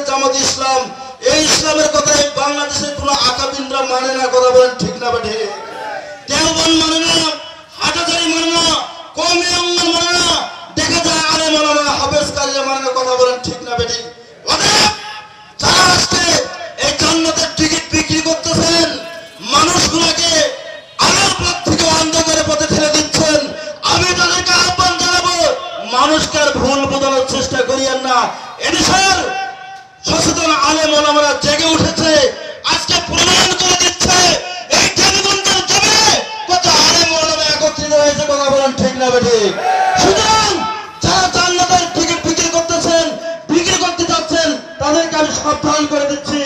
ইসলাম, এই ইসলামের কথা এই বাংলাদেশের কোনো আকাবিন্দরা মানে না, কথা বলেন ঠিক না বেঠে দেওবন মানে না হাটাচারি মানে না কমে মানে না, দেখা যায় আরে মানে না কালিয়া মানে না, কথা বলেন ঠিক না বেঠে অতএব সচেতন আলেম ওলামারা জেগে উঠেছে। আজকে প্রমাণ করে দিচ্ছে, এই দেবগঞ্জের জমে কত আলেম ওলামা একত্রিত হয়েছে কথা বলেন ঠিক না বেঠি। সুতরাং যারা জান্নাতের টিকিট বিক্রি করতেছেন, বিক্রি করতে যাচ্ছেন, তাদেরকে আমি সাবধান করে দিচ্ছি,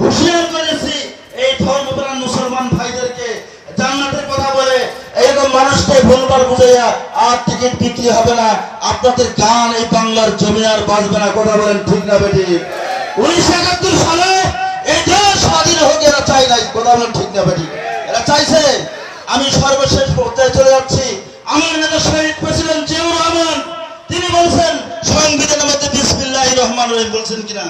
হুঁশিয়ার করেছি এই ধর্মপ্রাণ মুসলমান ভাইদেরকে জান্নাতের কথা বলে, এরকম মানুষকে ভুলবার বুঝাইয়া আর টিকিট বিক্রি হবে না। আপনাদের গান এই বাংলার জমি আর বাঁচবে না, কথা বলেন ঠিক না বেটি উনিশশো একাত্তর সালে দেশ স্বাধীন হোক এরা চাই নাই, কথা ঠিক না বেটি এরা চাইছে, আমি সর্বশেষ পর্যায়ে চলে যাচ্ছি। আমার নেতা শহীদ প্রেসিডেন্ট জিয়াউর রহমান, তিনি বলছেন, সংবিধানের মধ্যে বিসমিল্লাহ রহমান রহিম বলছেন কিনা?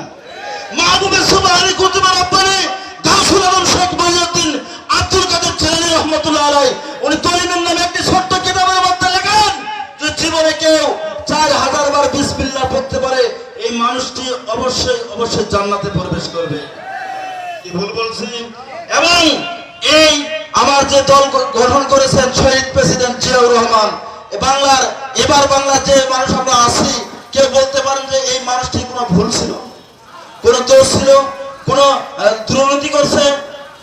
মাহবুবের সুবহানি কুতুবা রব্বানি গাউসুল আলম শেখ মহিউদ্দিন আব্দুল কাদের জেলানি রহমতুল্লাহ আলাই উনি এই মানুষটি অবশ্যই অবশ্যই জান্নাতে প্রবেশ করবে। কি ভুল বলছি? এবং এই আমার যে দল গঠন করেছেন শহীদ প্রেসিডেন্ট জিয়াউর রহমান বাংলার, এবার বাংলার যে মানুষ আমরা আছি, কেউ বলতে পারেন যে এই মানুষটি কোনো ভুল ছিল? কোন দোষ ছিল? কোন দুর্নীতি করছে?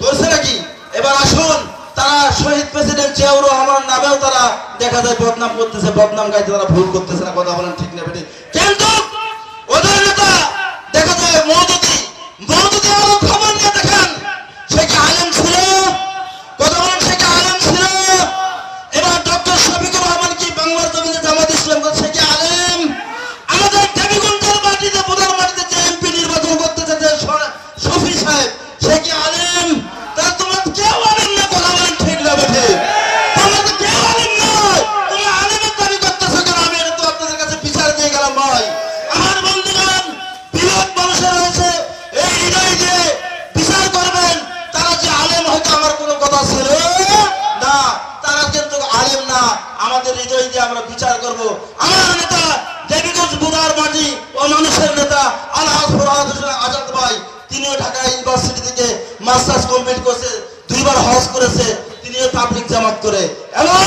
করছে নাকি? এবার আসুন, তারা শহীদ প্রেসিডেন্ট জিয়াউর রহমান নামেও তারা দেখা যায় বদনাম করতেছে, বদনাম গাইতে তারা ভুল করতেছে না, কথা বলেন ঠিক না বেটি কিন্তু আমাদের হৃদয় দিয়ে আমরা বিচার করব। আমার নেতা দেবীগঞ্জ বুধার মাটি ও মানুষের নেতা আল্লাহ আজাদ ভাই, তিনিও ঢাকা ইউনিভার্সিটি থেকে মাস্টার্স কমপ্লিট করেছে, দুইবার হজ করেছে, তিনিও তাবলিক জামাত করে এবং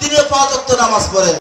তিনিও পাঁচ নামাজ পড়ে।